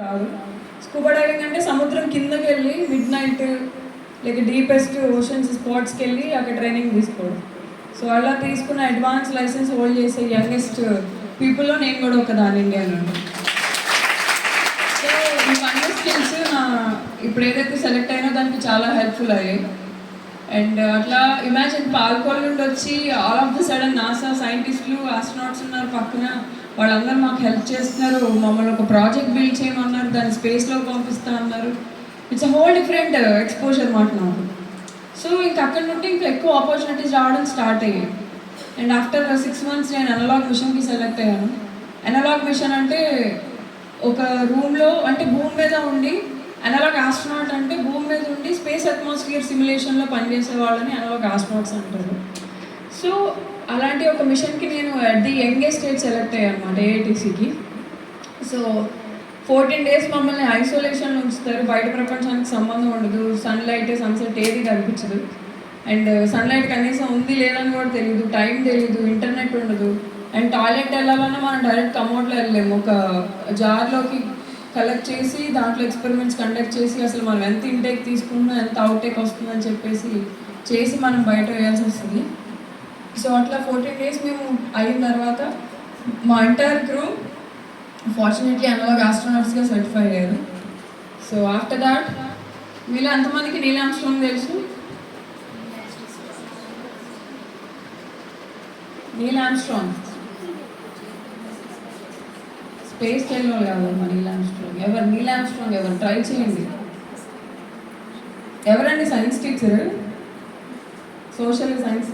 రాదు. Scuba diving అంటే సముద్రం కిందకి వెళ్ళి మిడ్ నైట్ లేక డీపెస్ట్ ఓషన్స్ స్పాట్స్కి వెళ్ళి అక్కడ ట్రైనింగ్ తీసుకోవడం. సో అలా తీసుకున్న అడ్వాన్స్ లైసెన్స్ హోల్డ్ చేసే యంగెస్ట్ పీపుల్లో నేను కూడా ఒక దాని ఇండియాలో సో ఇవన్నీ స్కిల్స్ నా ఇప్పుడు ఏదైతే సెలెక్ట్ అయినా దానికి చాలా హెల్ప్ఫుల్ అయ్యాయి. అండ్ అట్లా ఇమాజిన్ పాల్కోల్ వచ్చి ఆల్ ఆఫ్ ద సడన్ నా సైంటిస్టులు ఆస్ట్రోనాట్స్ ఉన్నారు పక్కన. వాళ్ళందరూ మాకు హెల్ప్ చేస్తున్నారు. మమ్మల్ని ఒక ప్రాజెక్ట్ బిల్డ్ చేయమన్నారు. దాన్ని స్పేస్లో పంపిస్తా అన్నారు. It's a whole different exposure మాట నాకు సో ఇంక అక్కడ నుండి ఇంకా ఎక్కువ ఆపర్చునిటీస్ రావడం స్టార్ట్ అయ్యాయి. అండ్ ఆఫ్టర్ సిక్స్ మంత్స్ నేను అనలాగ్ మిషన్కి సెలెక్ట్ అయ్యాను. అనలాగ్ మిషన్ అంటే ఒక రూమ్లో అంటే భూమి మీద ఉండి అనలాగ్ ఆస్ట్రోనాట్ అంటే భూమి మీద ఉండి స్పేస్ అట్మాస్ఫియర్ సిమ్యులేషన్లో పనిచేసే వాళ్ళని అనలాగ్ ఆస్ట్రోనాట్స్ అంటారు. సో అలాంటి ఒక మిషన్కి నేను at the youngest age select అయ్యాను అనమాట ఏఐటీసీకి సో ఫోర్టీన్ డేస్ మమ్మల్ని ఐసోలేషన్లో ఉంచుతారు. బయట ప్రపంచానికి సంబంధం ఉండదు. సన్లైట్ సన్సెట్ ఏది కనిపించదు. అండ్ సన్లైట్ uh, కనీసం ఉంది లేదని కూడా తెలియదు టైం తెలియదు ఇంటర్నెట్ ఉండదు. అండ్ టాయిలెట్ వెళ్ళాలన్నా మనం డైరెక్ట్ కమౌట్లో వెళ్ళలేము. ఒక జార్లోకి కలెక్ట్ చేసి దాంట్లో ఎక్స్పెరిమెంట్స్ కండక్ట్ చేసి అసలు మనం ఎంత ఇంటేక్ తీసుకున్నా ఎంత అవుటేక్ వస్తుందని చెప్పేసి చేసి మనం బయట వేయాల్సి వస్తుంది. సో అట్లా ఫోర్టీన్ డేస్ మేము అయిన తర్వాత మా ఎంటైర్ క్రూ ఫార్చునేట్లీ అనలాగ్ ఆస్ట్రోనాట్స్గా సర్టిఫై అయ్యారు. సో ఆఫ్టర్ దాట్ వీళ్ళు ఎంతమందికి నీల్ ఆమ్స్ట్రాంగ్ తెలుసు? నీల్ ఆమ్స్ట్రాంగ్ స్పేస్ వెళ్ళిన కాదు మా నీల్ ఆమ్స్ట్రాంగ్ ఎవరు? నీల్ ఆమ్స్ట్రాంగ్ ఎవరు? ట్రై చేయండి. ఎవరండి science teacher social science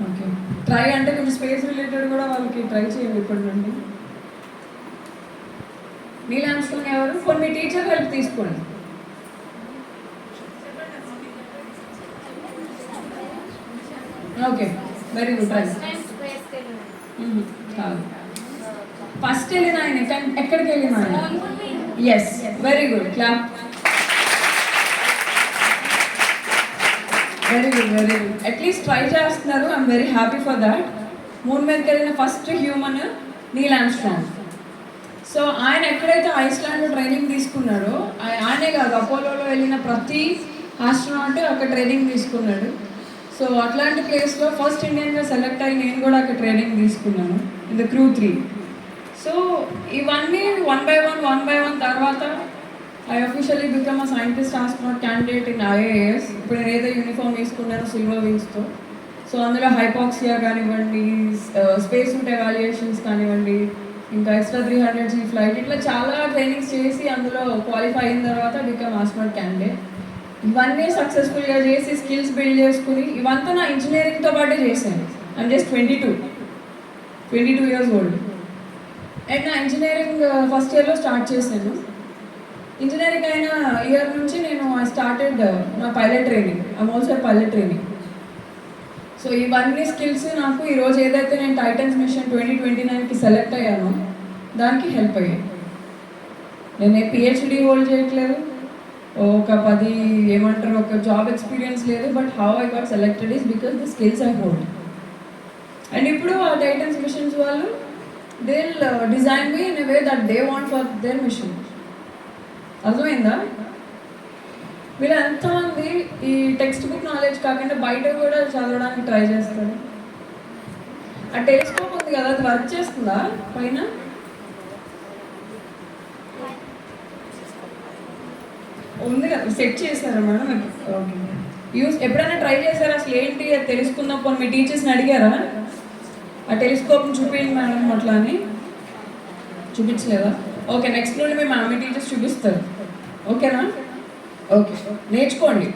okay. Try అంటే కొంచెం స్పేస్ రిలేటెడ్ కూడా వాళ్ళకి ట్రై చేయండి ఇప్పటి నుండి నీల్ ఆమ్స్ట్రాంగ్ ఎవరు? కొన్ని మీ టీచర్ హెల్ప్ తీసుకోండి. ఓకే. వెరీ గుడ్ ట్రై కాదు. ఫస్ట్ వెళ్ళిన ఆయన. ఎక్క- ఎక్కడికి వెళ్ళిన ఆయన? Yes very good clap very good very good at least try చేస్తున్నారు. I'm very happy for that moon మీదకి వెళ్ళిన first human Neil Armstrong so ఆయన ఎక్కడైతే ఐస్లాండ్లో ట్రైనింగ్ తీసుకున్నాడో ఆయ- ఆయనే కాదు అపోలోలో వెళ్ళిన ప్రతి ఆస్ట్రోనాట్ అక్కడ ట్రైనింగ్ తీసుకున్నాడు. సో అట్లాంటి ప్లేస్లో ఫస్ట్ ఇండియన్గా సెలెక్ట్ అయ్యి నేను కూడా అక్కడ ట్రైనింగ్ తీసుకున్నాను in the crew three so ఇవన్నీ one by one one by one తర్వాత I officially become a scientist astronaut candidate in IAS ఇప్పుడు నేను ఏదో యూనిఫామ్ వేసుకున్నానో సిల్వర్ వింగ్స్తో సో అందులో హైపాక్సియా కానివ్వండి స్పేస్ ఉంటే ఎవాల్యుయేషన్స్ కానివ్వండి ఇంకా extra three hundred G flight ఇట్లా చాలా ట్రైనింగ్స్ చేసి అందులో క్వాలిఫై అయిన తర్వాత బికమ్ ఆస్ట్రోనాట్ క్యాండిడేట్ ఇవన్నీ సక్సెస్ఫుల్గా చేసి స్కిల్స్ బిల్డ్ చేసుకుని ఇవంతా నా ఇంజనీరింగ్తో పాటే చేశాను. I'm just twenty two twenty two years old and నా ఇంజనీరింగ్ ఫస్ట్ ఇయర్లో స్టార్ట్ చేశాను. ఇంజనీరింగ్ అయిన ఇయర్ నుంచి నేను ఐ స్టార్టెడ్ uh, నా pilot training I'm also pilot training so ఇవన్నీ స్కిల్స్ నాకు ఈరోజు ఏదైతే నేను టైటన్స్ మిషన్ ట్వంటీ ట్వంటీ నైన్కి సెలెక్ట్ అయ్యానో దానికి హెల్ప్ అయ్యాయి. నేను పిహెచ్డి హోల్డ్ చేయట్లేదు ఒక పది ఏమంటారు ఒక జాబ్ ఎక్స్పీరియన్స్ లేదు but how I got selected is because the skills I hold and ఇప్పుడు ఆ టైటన్స్ మిషన్స్ వాళ్ళు they design me in way that they want for their mission అర్థమైందా? మీరు ఎంతమంది ఈ టెక్స్ట్ బుక్ నాలెడ్జ్ కాకుండా బయట కూడా చదవడానికి ట్రై చేస్తారు? ఆ టెలిస్కోప్ ఉంది కదా అది వర్క్ చేస్తుందా పైన? ఉంది కదా సెట్ చేశారా మేడం ఓకే యూస్ ఎప్పుడైనా ట్రై చేశారా? అసలు ఏంటి? అది తెలుసుకుందాం పోనీ మీ టీచర్స్ని అడిగారా? ఆ టెలిస్కోప్ని చూపించండి మేడం అట్లా అని. చూపించలేదా? ఓకే నెక్స్ట్ నుండి మీ మా మీ టీచర్స్ చూపిస్తారు ఓకేనా ఓకే నేర్చుకోండి.